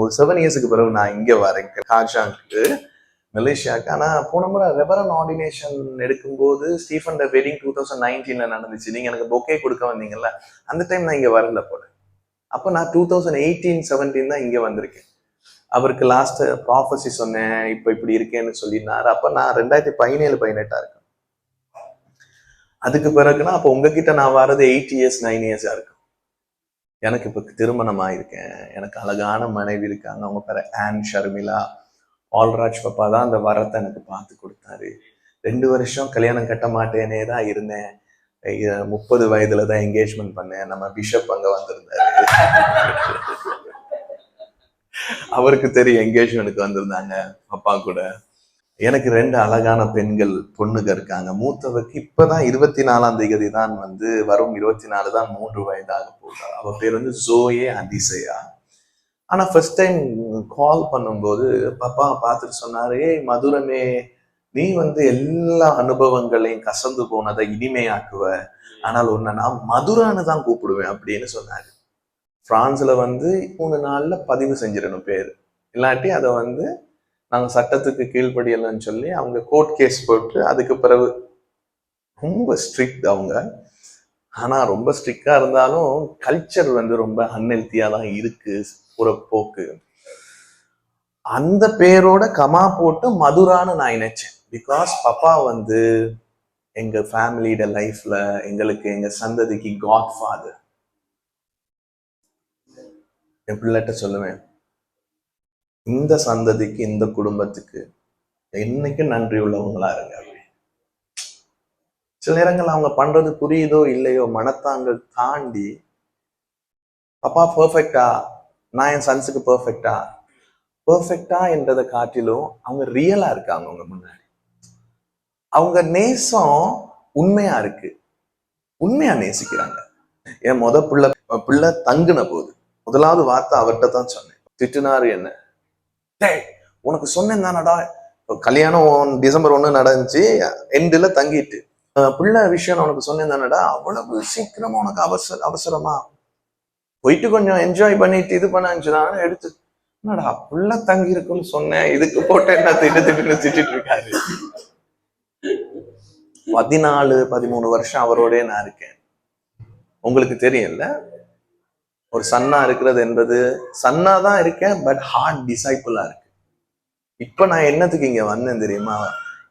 இருக்கும்போது செவன் இயர்ஸ்க்கு பிறகு நான் இங்கே வரேன். காஜாங்க்கு மலேசியாவுக்கு ஆனால் போன முறை ரெவரன் ஆர்டினேஷன் எடுக்கும்போது ஸ்டீஃபன் வெட்டிங் டூ தௌசண்ட் நைன்டீனில் நடந்துச்சு. நீங்கள் எனக்கு பொக்கே கொடுக்க வந்தீங்கல்ல அந்த டைம் நான் இங்கே வரல போல. அப்போ நான் டூ தௌசண்ட் எயிட்டீன் செவன்டீன் தான் இங்கே வந்திருக்கேன். அவருக்கு லாஸ்ட் ப்ராஃபஸி சொன்னேன் இப்போ இப்படி இருக்கேன்னு சொல்லினாரு. அப்போ நான் ரெண்டாயிரத்தி பதினேழு பதினெட்டா இருக்கேன். அதுக்கு பிறகுனா அப்போ உங்ககிட்ட நான் வர்றது எயிட் இயர்ஸ் நைன் இயர்ஸாக இருக்கும். எனக்கு இப்போ திருமணம் ஆயிருக்கேன் எனக்கு அழகான மனைவி இருக்காங்க. அவங்க பேர ஆன் ஷர்மிளா ஆல்ராஜ் பப்பா தான் அந்த வரத்தை எனக்கு பார்த்து கொடுத்தாரு. ரெண்டு வருஷம் கல்யாணம் கட்ட மாட்டேனே தான் இருந்தேன். முப்பது வயதுல தான் என்கேஜ்மெண்ட் பண்ணேன். நம்ம பிஷப் அங்க வந்திருந்தாரு. அவருக்கு தெரியும் என்கேஜ்மெண்ட்டுக்கு வந்திருந்தாங்க. அப்பா கூட. எனக்கு ரெண்டு அழகான பெண்கள் பொண்ணுங்க இருக்காங்க. மூத்தவருக்கு இப்பதான் இருபத்தி நாலாம் தேதி தான் வந்து வரும். இருபத்தி நாலு தான் மூன்று வயதாக போகிறார் அவ பேர் வந்து ஜோயே அதிசயா. ஆனா ஃபர்ஸ்ட் டைம் கால் பண்ணும்போது பாப்பா பார்த்துட்டு சொன்னாரு ஏய் மதுரமே நீ வந்து எல்லா அனுபவங்களையும் கசந்து போனதை இனிமையாக்குவ. ஆனால் உன்னை நான் மதுரான்னு தான் கூப்பிடுவேன் அப்படின்னு சொன்னாரு. பிரான்ஸ்ல வந்து மூணு நாள்ல பதிவு செஞ்சிடணும் பேர். இல்லாட்டி அதை வந்து நாங்கள் சட்டத்துக்கு கீழ்ப்படியலைன்னு சொல்லி அவங்க கோர்ட் கேஸ் போட்டு அதுக்கு பிறகு ரொம்ப ஸ்ட்ரிக்ட் அவங்க. ஆனால் ரொம்ப ஸ்ட்ரிக்டாக இருந்தாலும் கல்ச்சர் வந்து ரொம்ப அன்ஹெல்த்தியாக தான் இருக்கு ஒரு போக்கு. அந்த பேரோட கமா போட்டு மதுரான்னு நான் நினைச்சேன் பிகாஸ் பப்பா வந்து எங்கள் ஃபேமிலியோட லைஃப்பில் எங்களுக்கு எங்கள் சந்ததிக்கு காட் ஃபாதர் என் பிள்ளைகிட்ட சொல்லுவேன் இந்த சந்ததிக்கு இந்த குடும்பத்துக்கு என்னைக்கும் நன்றி உள்ளவங்களா இருங்க சில நேரங்கள் அவங்க பண்றது புரியுதோ இல்லையோ மனத்தாங்கள் தாண்டி அப்பா பர்ஃபெக்டா நான் என் சன்ஸுக்கு பர்ஃபெக்டா பர்ஃபெக்டா என்றதை காட்டிலும் அவங்க ரியலா இருக்காங்க அவங்க முன்னாடி. அவங்க நேசம் உண்மையா இருக்கு. உண்மையா நேசிக்கிறாங்க. என் முத பிள்ளை பிள்ளை தங்குன போது முதலாவது வார்த்தை அவர்கிட்ட தான் சொன்னேன். திட்டினாரு என்ன? டே உனக்கு சொன்னேன் தானடா. கல்யாணம் டிசம்பர் ஒன்று நடந்துச்சு எண்டுல தங்கிட்டு. பிள்ளை விஷயம் உனக்கு சொன்னேன் தானடா அவ்வளவு சீக்கிரமா உனக்கு அவசர அவசரமா. போயிட்டு கொஞ்சம் என்ஜாய் பண்ணிட்டு இது பண்ணாச்சுன்னா எடுத்து என்னடா புள்ள தங்கி இருக்குன்னு சொன்னேன் இதுக்கு போட்டு என்ன திட்டு திட்டு திட்டிட்டு இருக்காரு? பதினாலு பதிமூணு வருஷம் அவரோடய நான் இருக்கேன். உங்களுக்கு தெரியல ஒரு சன்னா இருக்கிறது என்பது சன்னா தான் இருக்கேன் பட் ஹார்ட் டிசைப்பிளா இருக்கு. இப்ப நான் என்னத்துக்கு இங்க வந்தேன் தெரியுமா?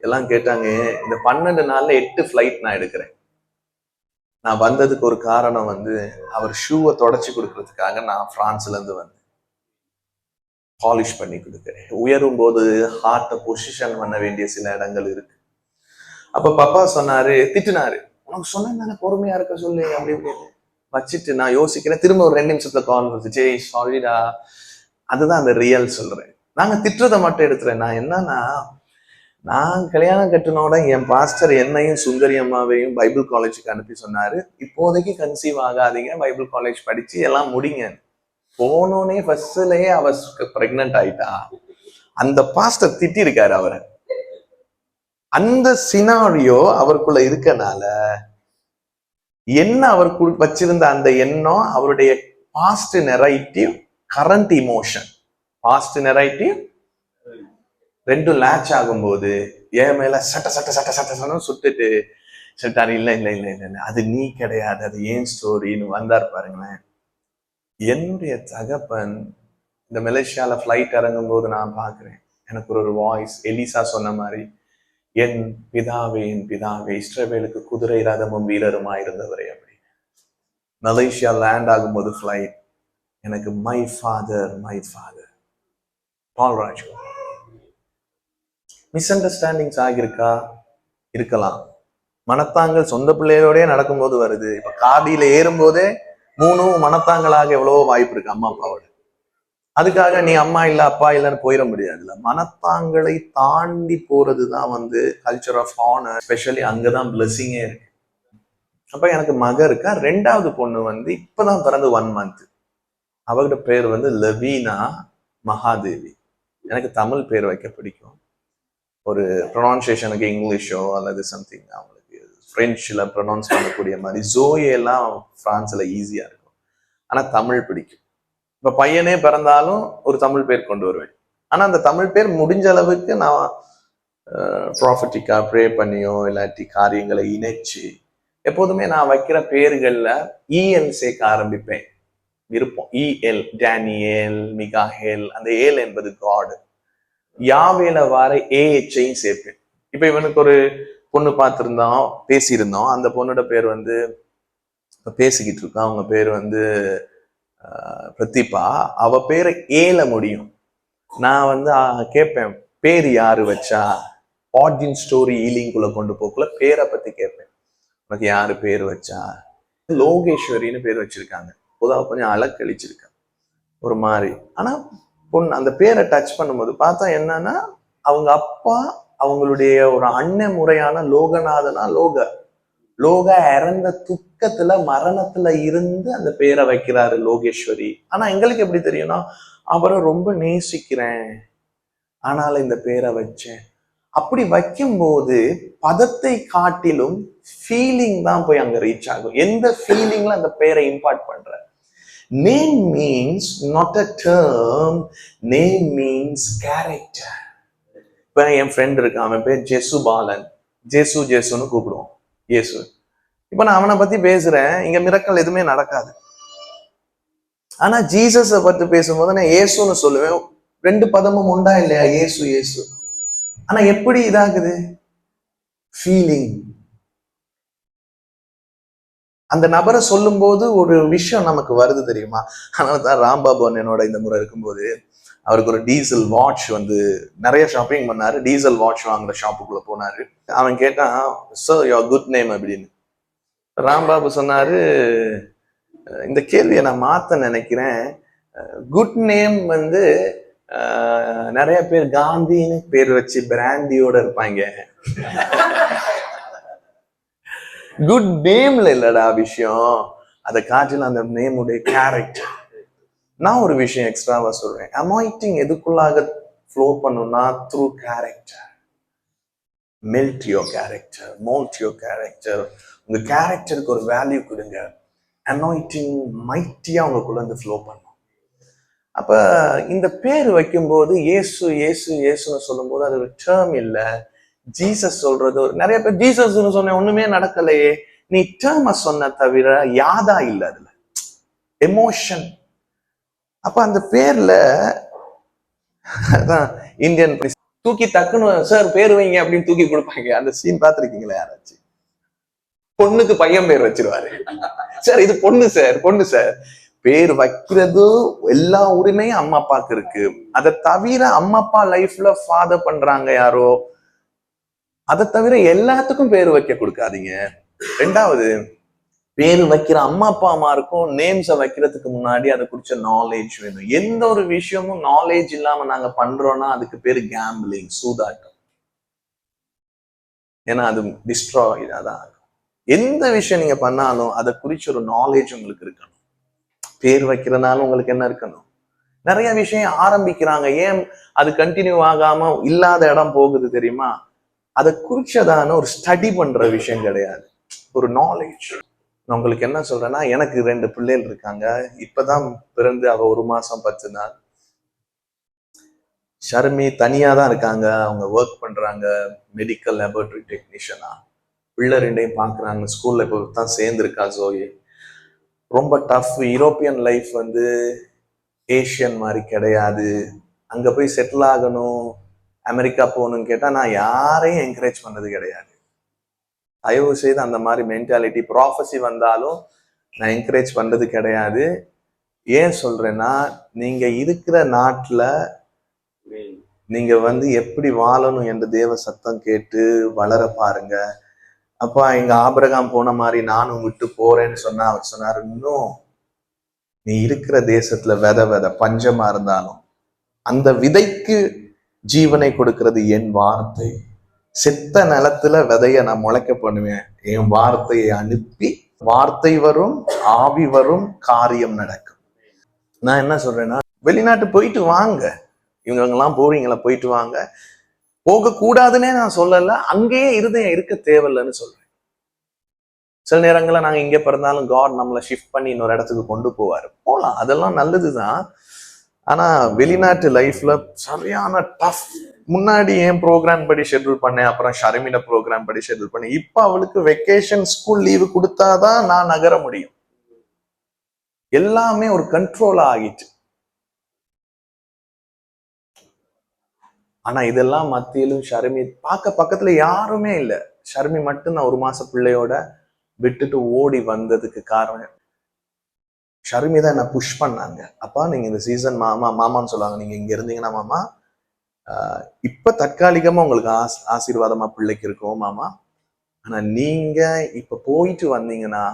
எல்லாம் கேட்டாங்க இந்த பன்னெண்டு நாள்ல எட்டு ஃபிளைட் நான் எடுக்கிறேன். நான் வந்ததுக்கு ஒரு காரணம் வந்து அவர் ஷூவை தொடச்சி கொடுக்கறதுக்காக நான் பிரான்ஸ்ல இருந்து வந்தேன். பாலிஷ் பண்ணி கொடுக்குறேன். உயரும் போது ஹார்ட்டை பொசிஷன் பண்ண வேண்டிய சில இடங்கள் இருக்கு. அப்ப பப்பா சொன்னாரு திட்டுனாரு. உனக்கு சொன்ன பொறுமையா இருக்க சொல்லு அப்படி இப்படின்னு வச்சுட்டு நான் யோசிக்கிறேன். திரும்ப ஒரு ரெண்டு நிமிஷத்துல கால் வருது ஜெய் சாரிடா அதுதான் அந்த ரியல் சொல்றேன். நாங்க திட்டுறதை மட்டும் எடுத்துறேன். நான் என்னன்னா நான் கல்யாணம் கட்டினோட என் பாஸ்டர் என்னையும் சுந்தரி அம்மாவையும் பைபிள் காலேஜுக்கு அனுப்பி சொன்னாரு. இப்போதைக்கு கன்சீவ் ஆகாதீங்க. பைபிள் காலேஜ் படிச்சு எல்லாம் முடிங்க. போனோடனே ஃபர்ஸ்ட்லயே அவ பிரெக்னென்ட் ஆயிட்டா. அந்த பாஸ்டர் திட்டி இருக்காரு அவரை. அந்த சினாரியோ அவருக்குள்ள இருக்கனால என்ன அவர் வச்சிருந்த அந்த எண்ணம் அவருடைய past narrative current emotion past narrative ரெண்டும் லேட்ச் ஆகும்போது என் மேல சட்ட சட்ட சட்ட சட்ட சட்டம் சுட்டுட்டு சொல்லிட்டாரு இல்லை இல்லை இல்லை இல்லை இல்லை அது நீ கிடையாது அது ஏன் ஸ்டோரின்னு வந்தார் பாருங்களேன். என்னுடைய தகப்பன் இந்த மலேசியால ஃப்ளைட் இறங்கும் போது நான் பார்க்குறேன் எனக்கு ஒரு ஒரு வாய்ஸ் எலிசா சொன்ன மாதிரி என் பிதாவே என் பிதாவே இஸ்ரவேலுக்கு குதிரை ரதமும் வீரருமா இருந்தவரே அப்படி. மலேசியா லேண்ட் ஆகும்போது ஃப்ளைட் எனக்கு my father my father Paul Paulraj miss understandings ஆகியிருக்கா? இருக்கலாம். மனத்தாங்கள் சொந்த பிள்ளையோடய நடக்கும்போது வருது. இப்ப காபியில் ஏறும்போதே மூணும் மனத்தாங்களாக எவ்வளவோ வாய்ப்பு இருக்கு அம்மா அப்பாவோட. அதுக்காக நீ அம்மா இல்லை அப்பா இல்லைன்னு போயிட முடியாதுல்ல. மனத்தாங்களை தாண்டி போறதுதான் வந்து கல்ச்சர் ஆஃப் ஹானர் ஸ்பெஷலி அங்கே தான் பிளெஸ்ஸிங்கே இருக்கு. அப்போ எனக்கு மக இருக்கா? ரெண்டாவது பொண்ணு வந்து இப்போதான் பிறந்து ஒன் மந்த் அவகிட்ட பேர் வந்து லவீனா மகாதேவி. எனக்கு தமிழ் பேர் வைக்க பிடிக்கும். ஒரு ப்ரொனவுன்சியேஷனுக்கு இங்கிலீஷோ அல்லது சம்திங் அவங்களுக்கு ஃப்ரெஞ்சில் ப்ரொனவுன்ஸ் பண்ணக்கூடிய மாதிரி. ஜோயெல்லாம் ஃப்ரான்ஸில் ஈஸியாக இருக்கும். ஆனால் தமிழ் பிடிக்கும். இப்ப பையனே பிறந்தாலும் ஒரு தமிழ் பேர் கொண்டு வருவேன். ஆனா அந்த தமிழ் பேர் முடிஞ்ச அளவுக்கு நான் ப்ராஃபிட்டிக்கா ப்ரே பண்ணியோ இல்லாட்டி காரியங்களை இணைச்சு எப்போதுமே நான் வைக்கிற பேர்களில் இஎல் சேர்க்க ஆரம்பிப்பேன். விருப்பம். இஎல் டேனியல் மிகாஹேல் அந்த ஏல் என்பது காடு யாவேல வார ஏஹெச்சையும் சேர்ப்பேன். இப்போ இவனுக்கு ஒரு பொண்ணு பார்த்துருந்தோம் பேசியிருந்தோம். அந்த பொண்ணோட பேர் வந்து பேசிக்கிட்டு இருக்கோம். அவங்க பேர் வந்து பிரதீபா அவ பேரை ஏல முடியும். நான் வந்து ஆஹ், கேட்பேன் பேர் யாரு வச்சா? ஆர்ஜின் ஸ்டோரி ஈலிங்குள்ள கொண்டு போக்குள்ள பேரை பத்தி கேட்பேன். உனக்கு யாரு பேர் வச்சா? லோகேஸ்வரின்னு பேர் வச்சிருக்காங்க. பொதுவாக கொஞ்சம் அலக்கழிச்சிருக்காங்க ஒரு மாதிரி. ஆனா பொண்ணு அந்த பேரை டச் பண்ணும்போது பார்த்தா என்னன்னா அவங்க அப்பா அவங்களுடைய ஒரு அண்ணன் முறையான லோகநாதனா லோக லோக இறந்த துக்கத்துல மரணத்துல இருந்து அந்த பேரை வைக்கிறாரு லோகேஸ்வரி. ஆனா எங்களுக்கு எப்படி தெரியும்னா அவரை ரொம்ப நேசிக்கிறேன். ஆனால இந்த பேரை வச்சேன். அப்படி வைக்கும்போது பதத்தை காட்டிலும் ஃபீலிங் தான் போய் அங்க ரீச் ஆகும். எந்த ஃபீலிங்ல அந்த பேரை இம்பார்ட் பண்ற? Name means not a term name means character இப்ப என் ஃப்ரெண்ட் இருக்கான் அவன் பேர் ஜெசு பாலன் ஜெசு ஜெசுன்னு கூப்பிடுவோம். இயேசு. இப்போ நான் அவனை பத்தி பேசுறேன். இங்க மிரக்கல் எதுவுமே நடக்காது. ஆனா ஜீசஸ பத்தி பேசும்போது நான் இயேசுன்னு சொல்லுவேன். ரெண்டு பதமும் உண்டா இல்லையா? இயேசு இயேசு. ஆனா எப்படி இதாகுது? ஃபீலிங் அந்த நபரை சொல்லும்போது ஒரு விஷயம் நமக்கு வருது தெரியுமா? அதனால தான் ராம்பாபு என்னோட இந்த முறை இருக்கும்போது அவருக்கு ஒரு டீசல் வாட்ச் வந்து நிறைய ஷாப்பிங் பண்ணாரு. டீசல் வாட்ச் வாங்குற ஷாப்புக்குள்ள போனாரு. அவன் கேட்டான் சார் யோர் குட் நேம் அப்படின்னு. ராம்பாபு சொன்னாரு இந்த கேள்வியை நான் மாத்த நினைக்கிறேன். குட் நேம் வந்து நிறைய பேர் காந்தின்னு பேர் வச்சு பிராண்டியோட இருப்பாங்க. குட் நேம்ல இல்லடா விஷயம் அதை காட்டில அந்த நேமுடைய கேரக்டர் நான் ஒரு விஷயம் எக்ஸ்ட்ராவா சொல்றேன். அமாயிட்டிங் எதுக்குள்ளாக ஃப்ளோ பண்ணுனா through character melt your character mould your character உங்க கேரக்டருக்கு ஒரு வேல்யூ கொடுங்க. அனாயிட்டிங் மைட்டியா உங்களுக்குள்ள இருந்து ஃப்ளோ பண்ணும்? அப்ப இந்த பேர் வைக்கும்போது இயேசு இயேசு இயேசுன்னு சொல்லும்போது அது ஒரு டேர்ம் இல்லை. ஜீசஸ் சொல்றது ஒரு நிறைய பேர் ஜீசஸ்ன்னு சொன்ன ஒண்ணுமே நடக்கலையே. நீ டேர்மை சொன்ன தவிர யாதா இல்லை அதுல. எமோஷன் அப்ப அந்த பேர்ல அதான் இந்தியன் தூக்கி டக்குன்னு சார் பேர் வைங்க அப்படின்னு தூக்கி கொடுப்பாங்க. அந்த சீன் பார்த்திருக்கீங்களா யாராச்சும் பொண்ணுக்கு பையன் பேர் வச்சிருவாரு. சார் இது பொண்ணு சார் பொண்ணு சார். பேர் வைக்கிறது எல்லா உரிமையும் அம்மா அப்பாவுக்கு இருக்கு. அதை தவிர அம்மா அப்பா லைஃப்ல ஃபாதர் பண்றாங்க யாரோ அதை தவிர எல்லாத்துக்கும் பேர் வைக்க கொடுக்காதீங்க. ரெண்டாவது பேர் வைக்கிற அம்மா அப்பா அம்மா இருக்கும் நேம்ஸை வைக்கிறதுக்கு முன்னாடி அதை குறிச்ச நாலேஜ் வேணும். எந்த ஒரு விஷயமும் நாலேஜ் இல்லாம நாங்க பண்றோம்னா அதுக்கு பேரு கேம்பிளிங் சூதாட்டம். ஏன்னா அது டிஸ்ட்ராய் அதான் எந்த விஷயம் நீங்க பண்ணாலும் அதை குறிச்ச ஒரு நாலேஜ் உங்களுக்கு இருக்கணும். பேர் வைக்கிறதுனால உங்களுக்கு என்ன இருக்கணும்? நிறைய விஷயம் ஆரம்பிக்கிறாங்க. ஏன் அது கண்டினியூ ஆகாம இல்லாத இடம் போகுது தெரியுமா? அதை குறிச்சதான ஒரு ஸ்டடி பண்ற விஷயம் கிடையாது. ஒரு நாலேஜ் நான் உங்களுக்கு என்ன சொல்றேன்னா எனக்கு ரெண்டு பிள்ளைகள் இருக்காங்க. இப்பதான் பிறந்து அவ ஒரு மாசம் பத்து நாள். ஷர்மி தனியா தான் இருக்காங்க. அவங்க ஒர்க் பண்றாங்க. மெடிக்கல் லேபரட்டரி டெக்னீஷியனா பிள்ளை ரெண்டையும் பாக்குறாங்க. ஸ்கூல்ல இப்போ தான் சேர்ந்துருக்கா ஜோயி ரொம்ப டஃப் யூரோப்பியன் லைஃப் வந்து ஏஷியன் மாதிரி கிடையாது. அங்க போய் செட்டில் ஆகணும். அமெரிக்கா போகணும்னு கேட்டா நான் யாரையும் என்கரேஜ் பண்ணது கிடையாது. தயவு செய்து அந்த மாதிரி மென்டாலிட்டி ப்ராஃபஸி வந்தாலும் நான் என்கரேஜ் பண்றது கிடையாது. ஏன் சொல்றேன்னா நீங்க இருக்கிற நாட்டுல நீங்க வந்து எப்படி வாழணும் என்று தேவ சத்தம் கேட்டு வளர பாருங்க. அப்பா எங்க ஆபிரகாம் போன மாதிரி நானும் விட்டு போறேன்னு சொன்னா அவர் சொன்னாரு இன்னும் நீ இருக்கிற தேசத்துல விதை விதை பஞ்சமா இருந்தாலும் அந்த விதைக்கு ஜீவனை கொடுக்கிறது என் வார்த்தை. செத்த நிலத்துல விதைய நான் முளைக்க பண்ணுவேன். என் வார்த்தையை அனுப்பி வார்த்தை வரும் ஆவி வரும் காரியம் நடக்கும். நான் என்ன சொல்றேன்னா வெளிநாட்டு போயிட்டு வாங்க. இவங்கெல்லாம் போறீங்களா போயிட்டு வாங்க. போக கூடாதுன்னே நான் சொல்லல அங்கேயே இருதயம் இருக்க தேவையில்லைன்னு சொல்றேன். சில நேரங்களில் நாங்கள் இங்கே பிறந்தாலும் காட் நம்மளை ஷிஃப்ட் பண்ணி இன்னொரு இடத்துக்கு கொண்டு போவார். போகலாம் அதெல்லாம் நல்லது தான் ஆனால் வெளிநாட்டு லைஃப்ல சரியான டஃப் முன்னாடி ஏன் ப்ரோக்ராம் படி ஷெட்யூல் பண்ணேன்? அப்புறம் ஷர்மின ப்ரோக்ராம் படி ஷெட்யூல் பண்ணேன். இப்போ அவளுக்கு வெக்கேஷன் ஸ்கூல் லீவு கொடுத்தாதான் நான் நகர முடியும். எல்லாமே ஒரு கண்ட்ரோல் ஆகிட்டு. ஆனா இதெல்லாம் மத்தியிலும் ஷர்மி பார்க்க பக்கத்துல யாருமே இல்ல. ஷர்மி மட்டும்தான் ஒரு மாச பிள்ளையோட விட்டுட்டு ஓடி வந்ததுக்கு காரணம். ஷர்மி தான் என்ன புஷ் பண்ணாங்க. அப்பா நீங்க இந்த சீசன் மாமா மாமான்னு சொல்லுவாங்க. நீங்க இங்க இருந்தீங்கன்னா மாமா இப்போ தற்காலிகமாக உங்களுக்கு ஆஸ் ஆசீர்வாதமாக பிள்ளைக்கு இருக்கும் மாமா. ஆனா நீங்க இப்போ போயிட்டு வந்தீங்கன்னா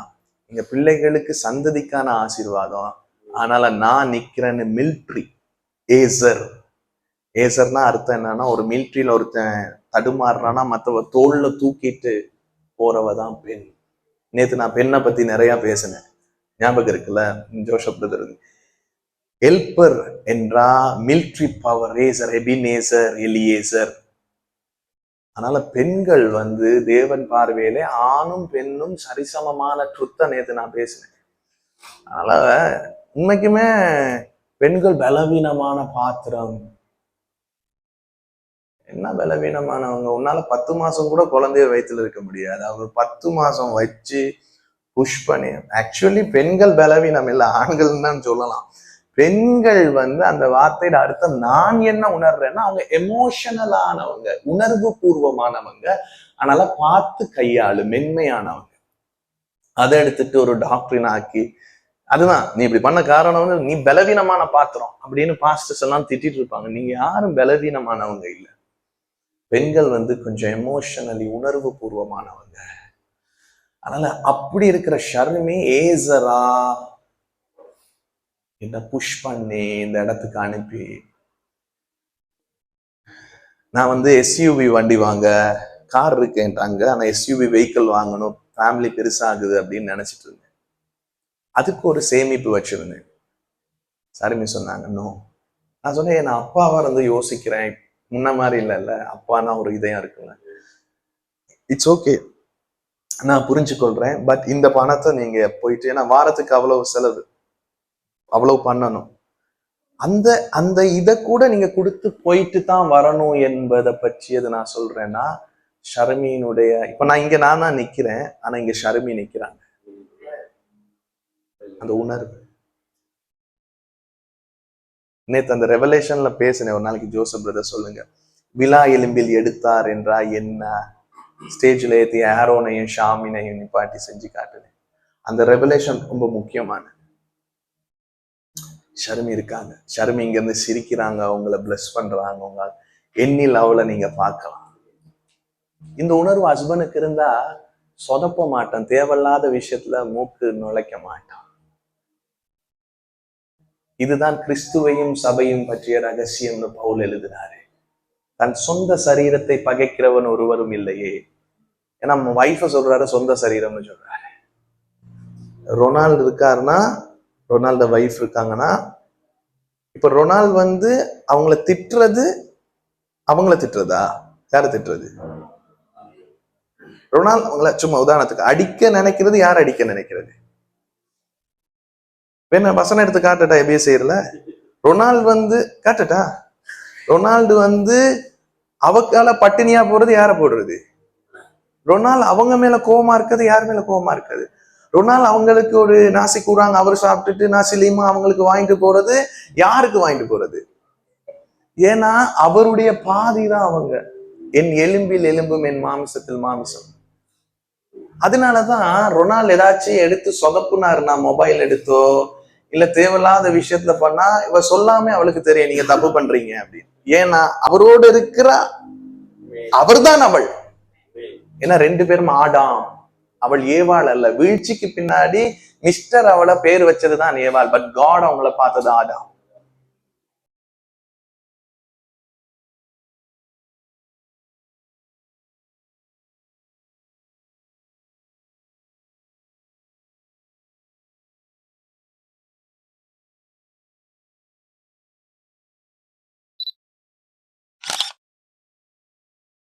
எங்கள் பிள்ளைகளுக்கு சந்ததிக்கான ஆசீர்வாதம். அதனால நான் நிக்கிறேன்னு மில்ட்ரி ஏசர் ஏசர்னா அர்த்தம் என்னன்னா ஒரு மில்ட்ரியில் ஒருத்தன் தடுமாறுறான்னா மத்தவ தோளில் தூக்கிட்டு போறவ தான் பெண். நேத்து நான் பெண்ணை பத்தி நிறையா பேசினேன். ஞாபகம் இருக்குல்ல? Joseph brother. ஹெல்பர் என்றா military power Acer Ebenezer Eliezer அதனால பெண்கள் வந்து தேவன் பார்வையிலே ஆணும் பெண்ணும் சரிசமமான ட்ருத்த நேத்து நான் பேசினேன். அதனால உண்மைக்குமே பெண்கள் பலவீனமான பாத்திரம். என்ன பலவீனமானவங்க? உன்னால பத்து மாசம் கூட குழந்தைய வயித்துல இருக்க முடியாது. அவங்க பத்து மாசம் வச்சு புஷ் பண்ணி ஆக்சுவலி பெண்கள் பலவீனம் இல்லை ஆண்கள் தான் சொல்லலாம். பெண்கள் வந்து அந்த வார்த்தையோட அர்த்தம் நான் என்ன உணர்றேன்னா அவங்க எமோஷனலானவங்க உணர்வு பூர்வமானவங்க. அதனால பார்த்து கையாளு மென்மையானவங்க. அதை எடுத்துட்டு ஒரு டாக்டரின் ஆக்கி அதுதான் நீ இப்படி பண்ண காரணம் வந்து நீ பலவீனமான பாத்திரம் அப்படின்னு பாஸ்டர்ஸ் எல்லாம் திட்டிட்டு இருப்பாங்க. நீங்க யாரும் பலவீனமானவங்க இல்ல. பெண்கள் வந்து கொஞ்சம் எமோஷனலி உணர்வு பூர்வமானவங்க. அதனால அப்படி இருக்கிற ஷர்மி ஏசரா என்ன புஷ் பண்ணி இந்த இடத்துக்கு அனுப்பி. நான் வந்து எஸ்யூவி வண்டி வாங்க கார் இருக்கேன்ட்டாங்க ஆனா எஸ்யூவி வெஹிக்கிள் வாங்கணும் ஃபேமிலி பெருசாகுது அப்படின்னு நினைச்சிட்டு இருந்தேன். அதுக்கு ஒரு சேமிப்பு வச்சிருந்தேன். சரிமி சொன்னாங்க நோ நான் சொன்னேன் நான் அப்பாவா இருந்து யோசிக்கிறேன். முன்ன மாதிரி இல்லைல்ல அப்பானா ஒரு இதயம் இருக்குல்ல. இட்ஸ் ஓகே நான் புரிஞ்சுக்கொள்கிறேன் பட் இந்த பணத்தை நீங்க போயிட்டு ஏன்னா வாரத்துக்கு அவ்வளவு செலவு. அவ்வளவு பண்ணணும். அந்த அந்த இதை கூட நீங்க கொடுத்து போயிட்டு தான் வரணும் என்பதை பற்றி அதை நான் சொல்றேன்னா ஷர்மியினுடைய இப்ப நான் இங்க நான் தான் நிக்கிறேன் ஆனா இங்க ஷர்மி நிக்கிறாங்க. அந்த உணர்வு. நேத்து அந்த ரெவலேஷன்ல பேசினேன் ஒரு நாளைக்கு ஜோசப் பிரதர் சொல்லுங்க. விழா எலும்பில் எடுத்தார் என்றா என்ன? ஸ்டேஜ்ல ஏத்தி ஆரோனையும் ஷாமினையும் நிப்பாட்டி செஞ்சு காட்டுனேன். அந்த ரெவலேஷன் ரொம்ப முக்கியமான ஷர்மி இருக்காங்க ஷர்மி இங்க இருந்து சிரிக்கிறாங்க அவங்கள பிளஸ் பண்றாங்க அவங்க எண்ணில் அவளை நீங்க பார்க்கலாம். இந்த உணர்வு ஹஸ்பண்டுக்கு இருந்தா சொதப்ப மாட்டான் தேவையில்லாத விஷயத்துல மூக்கு நுழைக்க மாட்டான். இதுதான் கிறிஸ்துவையும் சபையும் பற்றிய ரகசியம்னு பவுல் எழுதினாரு தன் சொந்த சரீரத்தை பகைக்கிறவன் ஒருவரும் இல்லையே. ஏன்னா நம்ம வைஃப சொல்றாரு சொந்த சரீரம்னு சொல்றாரு. ரொனால்டு இருக்காருன்னா ரொனால்டோ வைஃப் இருக்காங்கன்னா இப்ப ரொனால்டு வந்து அவங்கள திட்டுறது அவங்கள திட்டுறதா? யாரை திட்டுறது? ரொனால்டு அவங்கள சும்மா உதாரணத்துக்கு அடிக்க நினைக்கிறது யார் அடிக்க நினைக்கிறது? வேணா வசனம் எடுத்து காட்டட்டா எப்படியே செய்யறல? ரொனால்டு வந்து காட்டட்டா? ரொனால்டு வந்து அவக்கால பட்டினியா போறது யார போடுறது? ரொனால்டு அவங்க மேல கோவமா இருக்கிறது யார் மேல கோவமா இருக்குது ரொனால்டு அவங்களுக்கு ஒரு நாசி கூறாங்க அவர் சாப்பிட்டுட்டு நாசி அவங்களுக்கு வாங்கிட்டு போறது யாருக்கு வாங்கிட்டு போறது? ஏன்னா அவருடைய பாதி தான் அவங்க. என் எலும்பில் எலும்பும் என் மாமிசத்தில் மாமிசம். அதனாலதான் ரொனால் ஏதாச்சும் எடுத்து சொதப்புனாருன்னா மொபைல் எடுத்தோ இல்ல தேவையில்லாத விஷயத்துல பண்ணா இவ சொல்லாம அவளுக்கு தெரியும் நீங்க தப்பு பண்றீங்க அப்படின்னு. ஏன்னா அவரோடு இருக்கிற அவர்தான் அவள். ஏன்னா ரெண்டு பேரும் ஆடாம். அவள் ஏவாள் அல்ல. வீழ்ச்சிக்கு பின்னாடி மிஸ்டர் அவளை பேர் வச்சதுதான் ஏவாள். பட் காட் அவங்கள பார்த்தது ஆடாம்